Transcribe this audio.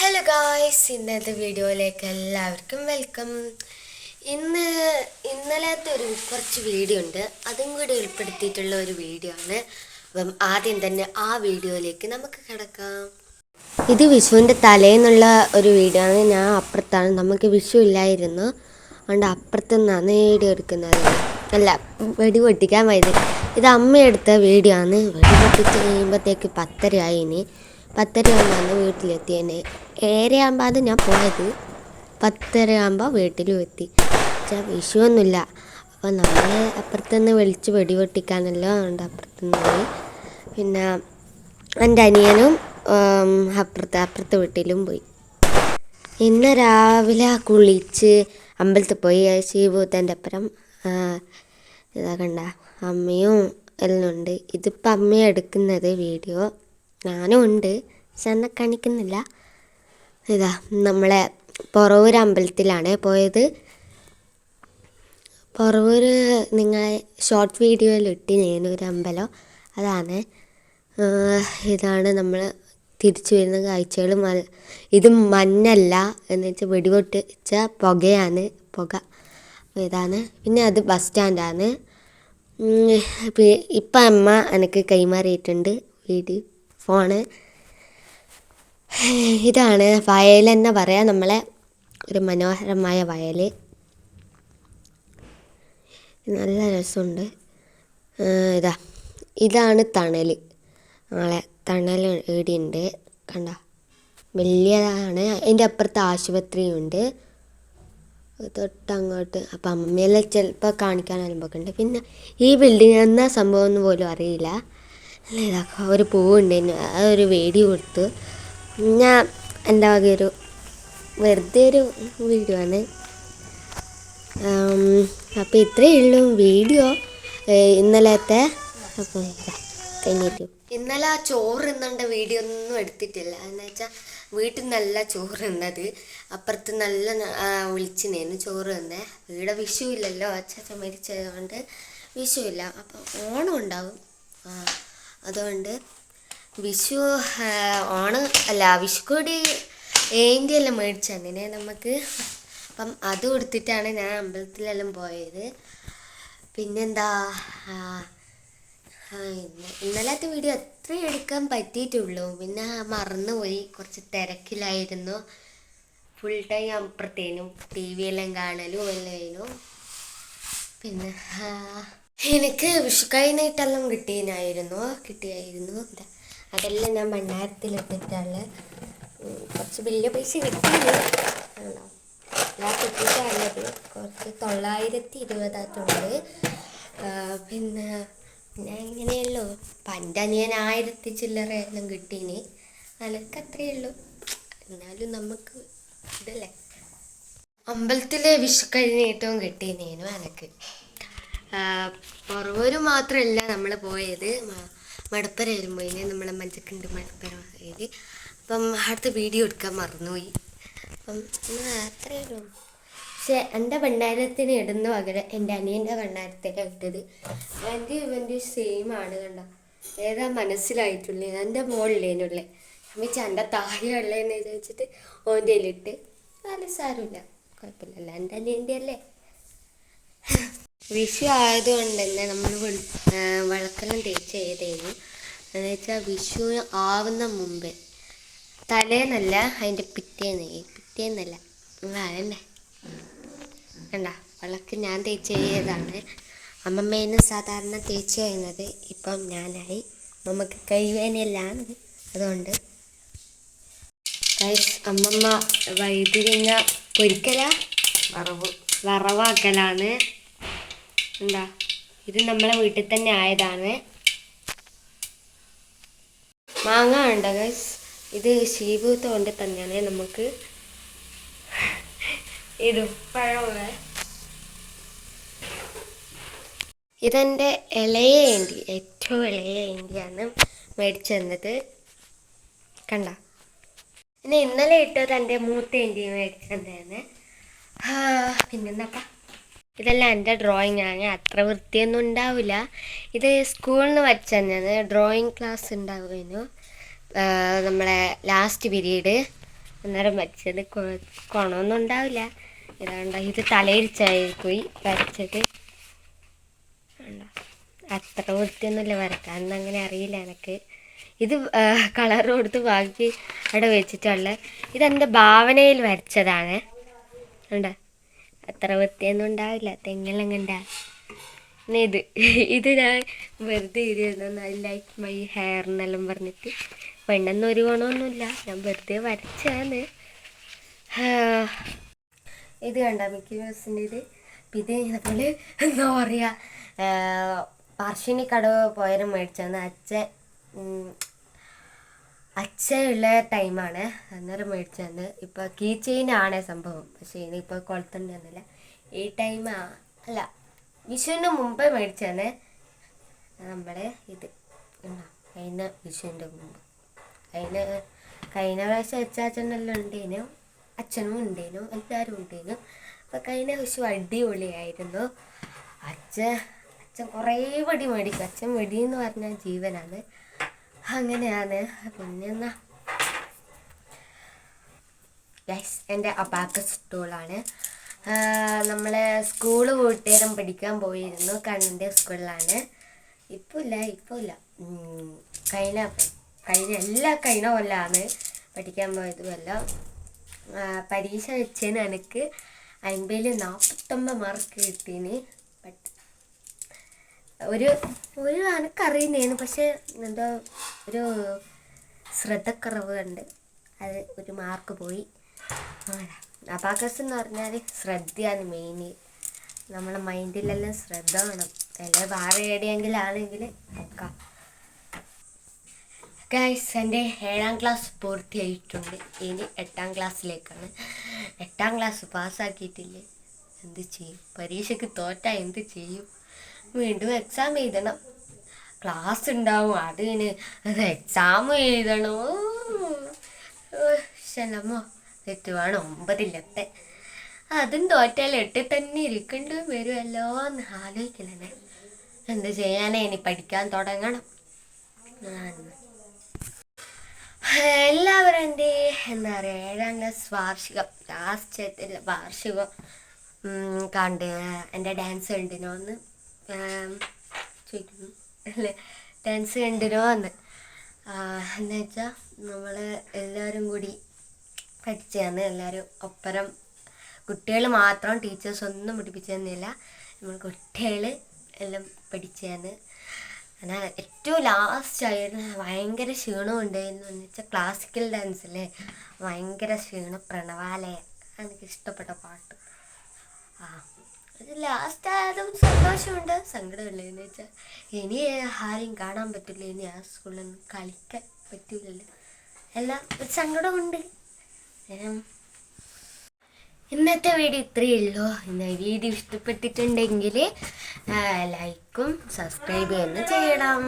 Hello guys ഇന്നത്തെ വീഡിയോയിലേക്ക് എല്ലാവർക്കും വെൽക്കം ഇന്ന് ഇന്നലത്തെ ഒരു കുറച്ച് വീഡിയോ ഉണ്ട്. അതും കൂടി ഉൾപ്പെടുത്തിയിട്ടുള്ള ഒരു വീഡിയോ ആണ്. അപ്പം ആദ്യം തന്നെ ആ വീഡിയോയിലേക്ക് നമുക്ക് കിടക്കാം. ഇത് വിഷുവിന്റെ തലേന്നുള്ള ഒരു വീഡിയോ ആണ്. ഞാൻ അപ്പുറത്താണ്. നമുക്ക് വിഷു ഇല്ലായിരുന്നു. അതുകൊണ്ട് അപ്പുറത്തു നിന്നാണ് വീഡിയോ എടുക്കുന്നത്. അല്ല വെടി പൊട്ടിക്കാൻ പോയത് ഇത് അമ്മയെടുത്ത വീഡിയോ ആണ്. വെടി പൊട്ടിച്ച് കഴിയുമ്പോഴത്തേക്ക് പത്തരയായി ഇനി. പത്തര ആകുമ്പോൾ വീട്ടിലെത്തിയേനെ. ഏഴരയാകുമ്പോൾ അത് ഞാൻ പോയത്. പത്തര ആകുമ്പോൾ വീട്ടിലും എത്തി വെച്ചാൽ വിഷുവൊന്നുമില്ല. അപ്പോൾ നമ്മൾ അപ്പുറത്തുനിന്ന് വിളിച്ച് വെടി ഉണ്ട് അപ്പുറത്തുനിന്ന്. പോയി പിന്നെ എന്റെ അനിയനും അപ്പുറത്ത് അപ്പുറത്തെ വീട്ടിലും പോയി. ഇന്ന് രാവിലെ കുളിച്ച് അമ്പലത്തിൽ പോയി. ശിവഭൂത്തന്റെ അപ്പുറം. ഇതാ കണ്ട. അമ്മയും എല്ലാം ഉണ്ട്. ഇതിപ്പോൾ അമ്മ എടുക്കുന്നത് വീഡിയോ. ഞാനും ഉണ്ട് പക്ഷെ എന്നെ കാണിക്കുന്നില്ല. ഇതാ നമ്മളെ പൊറവൂർ അമ്പലത്തിലാണ് പോയത്. പൊറവൂർ നിങ്ങൾ ഷോർട്ട് വീഡിയോയിൽ ഇട്ട് ഞാനൊരു അമ്പലം. അതാണ്. ഇതാണ് നമ്മൾ തിരിച്ചു വരുന്ന കാഴ്ചകൾ മ- ഇത് മഞ്ഞല്ല എന്ന് വെച്ചാൽ വെടിപൊട്ടിച്ച പുകയാണ് പുക. ഇതാണ്. പിന്നെ അത് ബസ് സ്റ്റാൻഡാണ് ഇപ്പം അമ്മ എനിക്ക് കൈമാറിയിട്ടുണ്ട് വീഡിയോ ഫോണ്. ഇതാണ് വയൽ എന്ന് പറയാം നമ്മളെ ഒരു മനോഹരമായ വയൽ നല്ല രസമുണ്ട്. ഇതാ. ഇതാണ് തണൽ നമ്മളെ തണൽ ഏടിയുണ്ട് കണ്ട. വലിയതാണ്. അതിന്റെ അപ്പുറത്ത് ആശുപത്രിയുണ്ട്. തൊട്ടങ്ങോട്ട്. അപ്പം അമ്മയെല്ലാം ചിലപ്പോൾ കാണിക്കാൻ അനുഭവമുണ്ട് പിന്നെ ഈ ബിൽഡിംഗ് എന്നാ സംഭവം ഒന്നും പോലും അറിയില്ല. അല്ല ഒരു ഒരു പൂവുണ്ടായിരുന്നു. അതൊരു വേടി കൊടുത്തു ഞാൻ എന്റെ വകയൊരു വെറുതെ ഒരു വീഡിയോ ആണ്. അപ്പോൾ ഇത്രയേ ഉള്ളൂ വീഡിയോ. ഇന്നലത്തെ അപ്പോൾ കഴിഞ്ഞിട്ട്. ഇന്നലെ ആ ചോറ് തിന്നേണ്ട വീഡിയോ ഒന്നും എടുത്തിട്ടില്ല. എന്ന് വെച്ചാൽ വീട്ടിൽ നല്ല ചോറ് തിന്നത്. അപ്പുറത്ത് നല്ല വിളിച്ചിനേനു ചോറ് തന്നെ. ഇവിടെ വിഷു ഇല്ലല്ലോ അച്ഛൻ മരിച്ചത് കൊണ്ട് വിഷു ഇല്ല അപ്പം ഓണം ഉണ്ടാവും. ആ, അതുകൊണ്ട് വിഷു ഓണം അല്ല വിഷുക്കൂടി ഏന്തിയെല്ലാം മേടിച്ചു അങ്ങനെ നമുക്ക്. അപ്പം അത് കൊടുത്തിട്ടാണ് ഞാൻ അമ്പലത്തിലെല്ലാം പോയത്. പിന്നെന്താ ഇന്നലത്തെ വീഡിയോ അത്രേ എടുക്കാൻ പറ്റിയിട്ടുള്ളൂ. പിന്നെ മറന്നുപോയി. കുറച്ച് തിരക്കിലായിരുന്നു. ഫുൾ ടൈം അപ്പുറത്തേനും ടി വി എല്ലാം കാണലും എല്ലാം പിന്നെ എനിക്ക് വിഷുക്കൈനീട്ടെല്ലാം കഴിഞ്ഞിട്ടെല്ലാം കിട്ടിയായിരുന്നു. കിട്ടിയായിരുന്നു അതെല്ലാം ഞാൻ ഭണ്ഡാരത്തിലിട്ടിട്ടാണ് കുറച്ച് വലിയ പൈസ കിട്ടിയില്ല. കുറച്ച് തൊള്ളായിരത്തി ഇരുപതായിട്ടുണ്ട്. പിന്നെ പിന്നെ ഇങ്ങനെയല്ലോ പണ്ടനിയൻ ആയിരത്തി ചില്ലറ എല്ലാം കിട്ടീന്. അനക്ക് അത്രയേ ഉള്ളൂ എന്നാലും നമുക്ക് ഇതല്ലേ? അമ്പലത്തിലെ വിഷുക്കഴിഞ്ഞ് ഏറ്റവും കിട്ടിയനേനു പുറവൂര് മാത്രമല്ല നമ്മൾ പോയത്. മടപ്പര വരുമ്പോൾ നമ്മളെ മഞ്ചക്കുണ്ട് മടപ്പര പോയത് അപ്പം അടുത്ത വീഡിയോ എടുക്കാൻ മറന്നുപോയി. അപ്പം അത്രേ ഉള്ളൂ. പക്ഷെ എന്റെ ഭണ്ഡാരത്തിന് ഇടുന്ന പകരം എന്റെ അനിയന്റെ ഭണ്ഡാരത്തിലാണ് ഇട്ടത്. എന്റെ ഇവന്റെ സെയിം ആണ് കണ്ട. ഏതാ മനസ്സിലായിട്ടുള്ളത് എന്റെ മുകളിലേനുള്ളേ അമ്മച്ച എന്റെ താഴെയുള്ളതെന്ന് ചോദിച്ചിട്ട് ഓന്റെ ഇട്ട് നല്ല സാരമില്ല. കുഴപ്പമില്ലല്ലോ. എന്റെ അനിയന്റെ അല്ലേ വിഷു ആയതുകൊണ്ട് തന്നെ നമ്മൾ വിളക്കെല്ലാം തേച്ച് ചെയ്തേനു എന്ന് വെച്ചാൽ വിഷു ആവുന്ന മുമ്പേ. തലേന്നല്ല അതിന്റെ പിറ്റേന്ന്. പിറ്റേന്നല്ല. അതന്നെ വേണ്ട വിളക്ക് ഞാൻ തേച്ച് ചെയ്തതാണ് അമ്മമ്മേനെ സാധാരണ തേച്ച് ചെയ്യുന്നത് ഇപ്പം ഞാനായി. നമുക്ക് കൈവേനയിലാണ് അതുകൊണ്ട്. ഗൈസ് അമ്മമ്മ വൈദ്യുതി പൊരിക്കല? വറവ്. വറവാക്കലാണ്. എന്താ? ഇത് നമ്മളെ വീട്ടിൽ തന്നെ ആയതാണ്. മാങ്ങ ഉണ്ടോ ഗൈസ് ഇത് ശീഭൂത്ത് കൊണ്ട് തന്നെയാണ് നമുക്ക് ഇത് പഴമുള്ള. ഇതെന്റെ ഇളയ ഏണ്ടി ഏറ്റവും ഇളയ ഏണ്ടിയാണ് മേടിച്ചു തന്നത്. കണ്ട? പിന്നെ ഇന്നലെ ഇട്ടത് എന്റെ മൂത്ത ഏണ്ടി മേടിച്ചു തന്നെയാണ് ആ, പിന്നെന്താപ്പാ? ഇതെല്ലാം എന്റെ ഡ്രോയിങ് ആണ് അത്ര വൃത്തിയൊന്നും ഉണ്ടാവില്ല. ഇത് സ്കൂളിൽ നിന്ന് വരച്ചു തന്നെയാണ് ഡ്രോയിങ് ക്ലാസ് ഉണ്ടാവുമായിരുന്നു നമ്മളെ ലാസ്റ്റ് പീരീഡ് അന്നേരം വരച്ചത് കുണമൊന്നും ഉണ്ടാവില്ല. ഇതാണ്ട ഇത് തലയിരിച്ചായി പോയി വരച്ചത്? അത്ര വൃത്തിയൊന്നുമില്ല വരക്കാൻ അങ്ങനെ അറിയില്ല എനിക്ക്. ഇത് കളർ കൊടുത്ത് ബാക്കി അവിടെ വെച്ചിട്ടുള്ള ഇതെന്റെ ഭാവനയിൽ വരച്ചതാണ്. ഉണ്ട് അത്ര വൃത്തിയൊന്നും ഉണ്ടാവില്ല. തെങ്ങെല്ലാം കണ്ട ഇത് ഇത് ഞാൻ വെറുതെ എഴുതിയതാണ് ഐ ലൈക്ക് മൈ ഹെയർ എന്നെല്ലാം പറഞ്ഞിട്ട് പെണ്ണെന്ന് ഒരു ഗുണമൊന്നുമില്ല. ഞാൻ വെറുതെ വരച്ചാണ്. ഇത് കണ്ട മിക്കി ദിവസത്തിന്റെ ഇത്? പിന്നെ ഇത് നമ്മൾ എന്താ പറയുക പാർശ്വനി കടവ് പോയാലും മേടിച്ചാന്ന് അച്ഛൻ ഉം, അച്ഛനുള്ള ടൈമാണ്. അന്നേരം മേടിച്ചത് ഇപ്പോൾ കീ ചെയിനാണ് സംഭവം. പക്ഷേ ഇനിയിപ്പോൾ കൊളുത്തേണ്ടി വന്നില്ല ഈ ടൈം അല്ല വിഷുവിന് മുമ്പേ മേടിച്ചു തന്നെ നമ്മുടെ ഇത്? കഴിഞ്ഞ വിഷുവിന്റെ മുമ്പ്. അതിന് കഴിഞ്ഞ പ്രാവശ്യം അച്ചാച്ചനെല്ലാം ഉണ്ടേനു. അച്ഛനും ഉണ്ടേനു. എല്ലാവരും ഉണ്ടേനു. അപ്പം കഴിഞ്ഞ വിഷു അടിപൊളിയായിരുന്നു. അച്ഛൻ അച്ഛൻ കുറേ വെടി മേടിക്കും. അച്ഛൻ വെടി എന്ന് പറഞ്ഞാൽ ജീവനാണ്. അങ്ങനെയാണ്. പിന്നെ എന്നാ യെസ് എന്റെ അബാക്കസ് ടൂളാണ് നമ്മൾ സ്കൂൾ കൂട്ടുകാരും പഠിക്കാൻ പോയിരുന്നു. കണ്ണന്റെ സ്കൂളിലാണ് ഇപ്പോൾ ഇല്ല ഇപ്പോൾ ഇല്ല കഴിഞ്ഞ കഴിഞ്ഞ എല്ലാ കഴിഞ്ഞ കൊല്ലമാണ് പഠിക്കാൻ പോയതുമല്ല പരീക്ഷ വെച്ചതിന് എനിക്ക് അൻപതിൽ നാൽപ്പത്തൊമ്പത് മാർക്ക് കിട്ടീന്. ഒരു ഒരു എനിക്കറിയുന്നതാണ് പക്ഷേ എന്തോ ഒരു ശ്രദ്ധക്കുറവ് കണ്ട് അത് ഒരു മാർക്ക് പോയി. അബാക്കസ് എന്ന് പറഞ്ഞാൽ ശ്രദ്ധയാണ് മെയിൻ നമ്മളെ മൈൻഡിലെല്ലാം ശ്രദ്ധ വേണം. അല്ലെ വേറെ എവിടെയെങ്കിലാണെങ്കിൽ നോക്കാം. ഗൈസ് എന്റെ ഏഴാം ക്ലാസ് പൂർത്തിയായിട്ടുണ്ട്. ഇനി എട്ടാം ക്ലാസ്സിലേക്കാണ് എട്ടാം ക്ലാസ് പാസ്സാക്കിയിട്ടില്ലേ എന്ത് ചെയ്യും? പരീക്ഷയ്ക്ക് തോറ്റാൽ എന്ത് ചെയ്യും? വീണ്ടും എക്സാം എഴുതണം. ക്ലാസ് ഉണ്ടാവും അതിന് എക്സാം എഴുതണോ. ശലമോ തെറ്റുവാണ്. ഒമ്പതിലത്തെ. അതും തോറ്റാൽ എട്ടിൽ തന്നെ ഇരിക്കേണ്ടി വരുമല്ലോ എന്ന് ആലോചിക്കലേ എന്ത് ചെയ്യാനേ ഇനി പഠിക്കാൻ തുടങ്ങണം. എല്ലാവരും എന്റെ എന്താ പറയുക ഏഴാം ക്ലാസ് വാർഷികം. ലാസ്റ്റ് വാർഷികം കണ്ട് എന്റെ ഡാൻസ് കണ്ടിനോ എന്ന് ഉം, ചോദിക്കുന്നു. അല്ലേ? ഡാൻസ് കണ്ടിനോ എന്ന് എന്ന് വെച്ചാൽ നമ്മൾ എല്ലാവരും കൂടി പഠിച്ചതാണ്. എല്ലാവരും ഒപ്പരം കുട്ടികൾ മാത്രം ടീച്ചേഴ്സ് ഒന്നും പഠിപ്പിച്ചതെന്നില്ല നമ്മൾ കുട്ടികൾ എല്ലാം പഠിച്ചതാണ്. എന്നാൽ ഏറ്റവും ലാസ്റ്റ് ആയിരുന്നു. ഭയങ്കര ക്ഷീണം ഉണ്ടായിരുന്നു. എന്ന് വെച്ചാൽ ക്ലാസിക്കൽ ഡാൻസ് അല്ലേ? ഭയങ്കര ക്ഷീണം. പ്രണവാലയ. എനിക്ക് ഇഷ്ടപ്പെട്ട പാട്ട്. ആ. അത് ലാസ്റ്റ് ആയതും സന്തോഷമുണ്ട്. സങ്കടമില്ല എന്ന് വെച്ചാൽ ഇനി ആരെയും കാണാൻ പറ്റില്ല. ഇനി ആ സ്കൂളിൽ നിന്ന് കളിക്കാൻ പറ്റില്ലല്ലോ. എല്ലാം ഒരു സങ്കടമുണ്ട്. ഇന്നത്തെ വീഡിയോ ഇത്രയേ ഉള്ളൂ. ഇന്ന് വീഡിയോ ഇഷ്ടപ്പെട്ടിട്ടുണ്ടെങ്കിൽ ലൈക്കും സബ്സ്ക്രൈബ് ചെയ്യുന്നു ചെയ്യണം.